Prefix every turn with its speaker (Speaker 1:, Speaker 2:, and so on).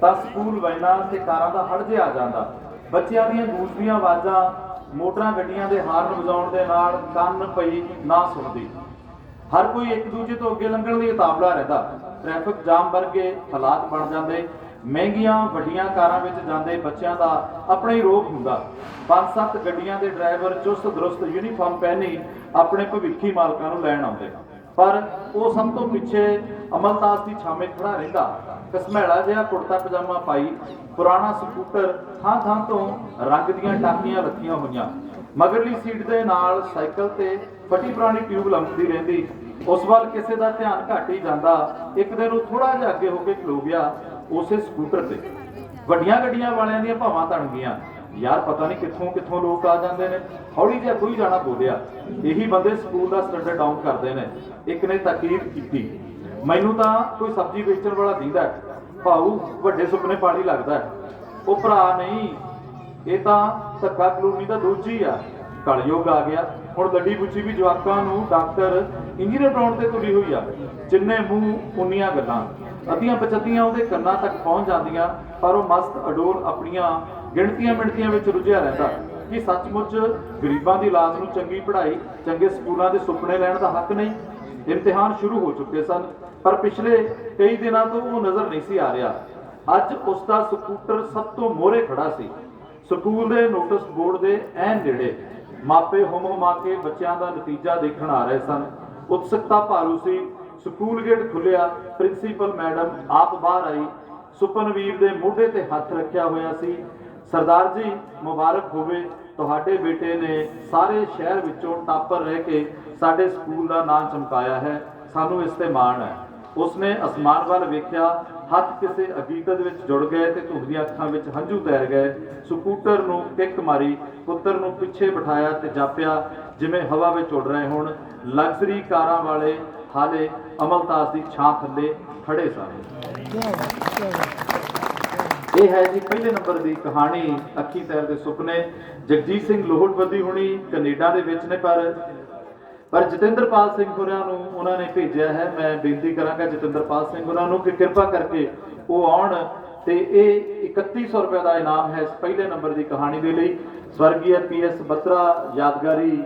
Speaker 1: ਤਾਂ ਸਕੂਲ ਵੈਨਾਂ ਤੇ ਕਾਰਾਂ ਦਾ ਹੜ ਜਿਹਾ ਆ ਜਾਂਦਾ। ਬੱਚਿਆਂ ਦੀਆਂ ਗੂੰਜਦੀਆਂ ਆਵਾਜ਼ਾਂ ਮੋਟਰਾਂ ਗੱਡੀਆਂ ਦੇ ਹਾਰਨ ਵਜਾਉਣ ਦੇ ਨਾਲ ਕੰਨ ਪਈ ਨਾ ਸੁਣਦੀ। ਹਰ ਕੋਈ ਇੱਕ ਦੂਜੇ ਤੋਂ ਅੱਗੇ ਲੰਘਣ ਲਈ ਉਤਾਵਲਾ ਰਹਿੰਦਾ। ਟ੍ਰੈਫਿਕ ਜਾਮ ਵਰਗੇ ਹਾਲਾਤ ਬਣ ਜਾਂਦੇ। ਮਹਿੰਗੀਆਂ ਵੱਡੀਆਂ ਕਾਰਾਂ ਵਿੱਚ ਜਾਂਦੇ ਬੱਚਿਆਂ ਦਾ ਆਪਣਾ ਹੀ ਰੋਗ ਹੁੰਦਾ। ਪੰਜ ਸੱਤ ਗੱਡੀਆਂ ਦੇ ਡਰਾਈਵਰ ਚੁਸਤ ਦਰੁਸਤ ਯੂਨੀਫਾਰਮ ਪਹਿਨੀ ਆਪਣੇ ਭਵਿੱਖੀ ਮਾਲਕਾਂ ਨੂੰ ਲੈਣ ਆਉਂਦੇ। ਪਰ ਉਹ ਸਭ ਤੋਂ ਪਿੱਛੇ ਅਮਲਤਾਸ ਦੀ ਛਾਵੇਂ ਖੜਾ ਰਹਿੰਦਾ। ਕਸਮੈਲਾ ਜਿਹਾ ਕੁੜਤਾ ਪਜਾਮਾ ਪਾਈ, ਪੁਰਾਣਾ ਸਕੂਟਰ ਥਾਂ ਥਾਂ ਤੋਂ ਰੰਗ ਦੀਆਂ ਟਾਕੀਆਂ ਰੱਖੀਆਂ ਹੋਈਆਂ। ਮਗਰਲੀ ਸੀਟ ਦੇ ਨਾਲ ਸਾਈਕਲ ਤੇ ਫਟੀ ਪੁਰਾਣੀ ਟਿਊਬ ਲੰਮਦੀ ਰਹਿੰਦੀ। ਉਸ ਵੱਲ ਕਿਸੇ ਦਾ ਧਿਆਨ ਘੱਟ ਹੀ ਜਾਂਦਾ। ਇੱਕ ਦਿਨ ਉਹ ਥੋੜਾ ਜਿਹਾ ਅੱਗੇ ਹੋ ਕੇ ਖਲੋ ਗਿਆ, ਉਸੇ ਸਕੂਟਰ ਤੇ। ਵੱਡੀਆਂ ਗੱਡੀਆਂ ਵਾਲਿਆਂ ਦੀਆਂ ਭਾਵਾਂ ਤਣ ਗਈਆਂ। ਯਾਰ ਪਤਾ ਨਹੀਂ ਕਿੱਥੋਂ ਕਿੱਥੋਂ ਲੋਕ ਆ ਜਾਂਦੇ ਨੇ। ਹੌਲੀ ਜਿਹਾ ਕੋਈ ਜਾਣਾ ਬੋਲਿਆ। ਇਹੀ ਬੰਦੇ ਸਕੂਲ ਦਾ ਸਟੈਂਡਰਡ ਡਾਊਨ ਕਰਦੇ ਨੇ। ਇੱਕ ਨੇ ਤਾਕੀਦ ਕੀਤੀ। ਮੈਨੂੰ ਤਾਂ ਕੋਈ ਸਬਜ਼ੀ ਵੇਚਣ ਵਾਲਾ ਦਿੰਦਾ ਭਾਊ, ਵੱਡੇ ਸੁਪਨੇ ਪਾਲੀ ਲੱਗਦਾ ਉਹ ਭਰਾ ਨਹੀਂ, ਇਹ ਤਾਂ ਧੱਕਾ ਕਲੋਨੀ ਦਾ ਦੋਜੀ ਆ। ਕਲਯੁੱਗ ਆ ਗਿਆ। ਹੁਣ ਗੱਡੀ ਪੁੱਛੀ ਵੀ ਜਵਾਕਾਂ ਨੂੰ ਡਾਕਟਰ ਇੰਜੀਨੀਅਰ ਬਣਾਉਣ ਤੇ ਤੁਲੀ ਹੋਈ ਆ। ਜਿੰਨੇ ਮੂੰਹ, ਉਨੀਆਂ ਗੱਲਾਂ। ਅੱਧੀਆਂ ਪਚੱਤੀਆਂ ਉਹਦੇ ਕੰਨਾਂ ਤੱਕ ਪਹੁੰਚ ਜਾਂਦੀਆਂ, ਪਰ ਉਹ ਮਸਤ ਅਡੋਲ ਆਪਣੀਆਂ ਗਿਣਤੀਆਂ ਮਿਣਤੀਆਂ ਵਿੱਚ ਰੁਝਿਆ ਰਹਿੰਦਾ। ਕਿ ਸੱਚਮੁੱਚ ਗਰੀਬਾਂ ਦੀ ਲਾਜ਼ ਨੂੰ ਚੰਗੀ ਪੜ੍ਹਾਈ, ਚੰਗੇ ਸਕੂਲਾਂ ਦੇ ਸੁਪਨੇ ਲੈਣ ਦਾ ਹੱਕ ਨਹੀਂ? ਇਮਤਿਹਾਨ ਸ਼ੁਰੂ ਹੋ ਚੁੱਕੇ ਸਨ, ਪਰ ਪਿਛਲੇ ਕਈ ਦਿਨਾਂ ਤੋਂ ਉਹ ਨਜ਼ਰ ਨਹੀਂ ਸੀ ਆ ਰਿਹਾ। ਅੱਜ ਉਸ ਦਾ ਸਕੂਟਰ ਸਭ ਤੋਂ ਮੋਹਰੇ ਖੜਾ ਸੀ। ਸਕੂਲ ਦੇ ਨੋਟਿਸ ਬੋਰਡ ਦੇ ਐਨ ਨੇੜੇ ਮਾਪੇ ਹੁਮ ਹੁਮਾ ਕੇ ਬੱਚਿਆਂ ਦਾ ਨਤੀਜਾ ਦੇਖਣ ਆ ਰਹੇ ਸਨ। ਉਤਸੁਕਤਾ ਭਾਰੂ ਸੀ। ਸਕੂਲ ਗੇਟ ਖੁੱਲਿਆ ਪ੍ਰਿੰਸੀਪਲ ਮੈਡਮ ਆਪ ਬਾਹਰ ਆਈ। ਸੁਪਨਵੀਰ ਦੇ ਮੋਢੇ ਤੇ ਹੱਥ ਰੱਖਿਆ ਹੋਇਆ ਸੀ। ਸਰਦਾਰ ਜੀ, ਮੁਬਾਰਕ ਹੋਵੇ। ਤੁਹਾਡੇ ਬੇਟੇ ਨੇ ਸਾਰੇ ਸ਼ਹਿਰ ਵਿੱਚੋਂ ਟਾਪਰ ਰਹਿ ਕੇ ਸਾਡੇ ਸਕੂਲ ਦਾ ਨਾਮ ਚਮਕਾਇਆ ਹੈ। ਸਾਨੂੰ ਇਸ ਤੇ ਮਾਣ ਹੈ। ਉਸਨੇ ਅਸਮਾਨ ਵੱਲ ਵੇਖਿਆ, ਹੱਥ ਕਿਸੇ ਹਕੀਕਤ ਵਿੱਚ ਜੁੜ ਗਏ ਤੇ ਧੁੰਦੀਆਂ ਅੱਖਾਂ ਵਿੱਚ ਹੰਝੂ ਤੈਰ ਗਏ। ਸਕੂਟਰ ਨੂੰ ਕਿੱਕ ਮਾਰੀ, ਪੁੱਤਰ ਨੂੰ ਪਿੱਛੇ ਬਿਠਾਇਆ ਤੇ ਜਾਪਿਆ, ਜਿਵੇਂ ਹਵਾ ਵਿੱਚ ਉੱਡ ਰਹੇ ਹੋਣ, ਲਗਜ਼ਰੀ ਕਾਰਾਂ ਵਾਲੇ ਹਾਲੇ ਅਮਲਤਾਸ ਦੀ ਛਾਂ ਥੱਲੇ ਖੜੇ ਸਨ ਇਹ ਹੈ ਜੀ ਪਹਿਲੇ ਨੰਬਰ ਦੀ ਕਹਾਣੀ ਅੱਖੀ ਤੈਰ ਦੇ ਸੁਪਨੇ। ਜਗਜੀਤ ਸਿੰਘ ਲੋਹੜਬੰਦੀ ਹੁਣੀ ਕੈਨੇਡਾ ਦੇ ਵਿੱਚ ਨੇ, ਪਰ ਪਰ ਜਤਿੰਦਰਪਾਲ ਸਿੰਘ ਹੋਰਾਂ ਨੂੰ ਉਹਨਾਂ ਨੇ ਭੇਜਿਆ ਹੈ। ਮੈਂ ਬੇਨਤੀ ਕਰਾਂਗਾ ਜਤਿੰਦਰਪਾਲ ਸਿੰਘ ਹੋਰਾਂ ਨੂੰ ਕਿ ਕਿਰਪਾ ਕਰਕੇ ਉਹ ਆਉਣ ਤੇ ਇਹ 3100 ਰੁਪਏ ਦਾ ਇਨਾਮ ਹੈ ਇਸ ਪਹਿਲੇ ਨੰਬਰ ਦੀ ਕਹਾਣੀ ਦੇ ਲਈ। ਸਵਰਗੀय ਪੀਐਸ ਬਤਰਾ, ਯਾਦਗਾਰੀ